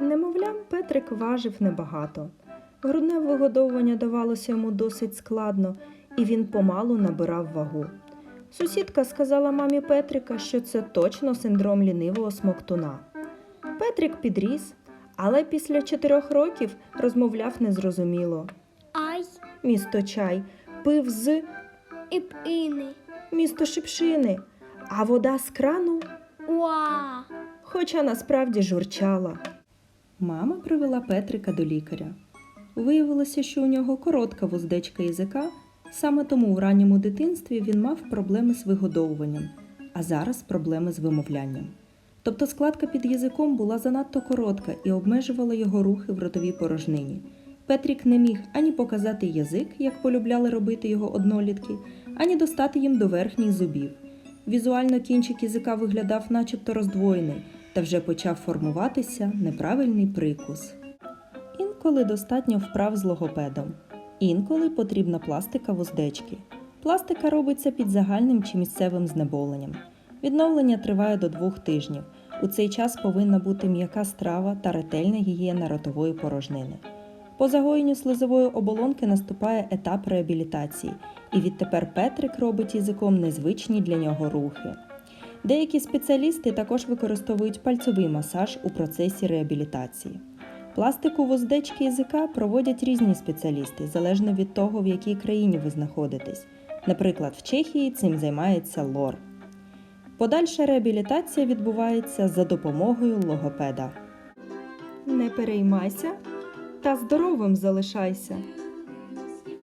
Немовлям Петрик важив небагато. Грудне вигодовування давалося йому досить складно, і він помалу набирав вагу. Сусідка сказала мамі Петрика, що це точно синдром лінивого смоктуна. Петрик підріс, але після чотирьох років розмовляв незрозуміло. Ай Місто чай пив з і пини. місто шипшини, а вода з крану, Уа. Хоча насправді журчала. Мама привела Петрика до лікаря. Виявилося, що у нього коротка вуздечка язика, саме тому в ранньому дитинстві він мав проблеми з вигодовуванням, а зараз проблеми з вимовлянням. Тобто складка під язиком була занадто коротка і обмежувала його рухи в ротовій порожнині. Петрік не міг ані показати язик, як полюбляли робити його однолітки, ані достати їм до верхніх зубів. Візуально кінчик язика виглядав начебто роздвоєний, та вже почав формуватися неправильний прикус. Інколи достатньо вправ з логопедом, інколи потрібна пластика вуздечки. Пластика робиться під загальним чи місцевим знеболенням. Відновлення триває до двох тижнів. У цей час повинна бути м'яка страва та ретельна гігієна ротової порожнини. По загоєнню слизової оболонки наступає етап реабілітації, і відтепер Петрик робить язиком незвичні для нього рухи. Деякі спеціалісти також використовують пальцовий масаж у процесі реабілітації. Пластику вуздечки язика проводять різні спеціалісти, залежно від того, в якій країні ви знаходитесь. Наприклад, в Чехії цим займається лор. Подальша реабілітація відбувається за допомогою логопеда. Не переймайся та здоровим залишайся.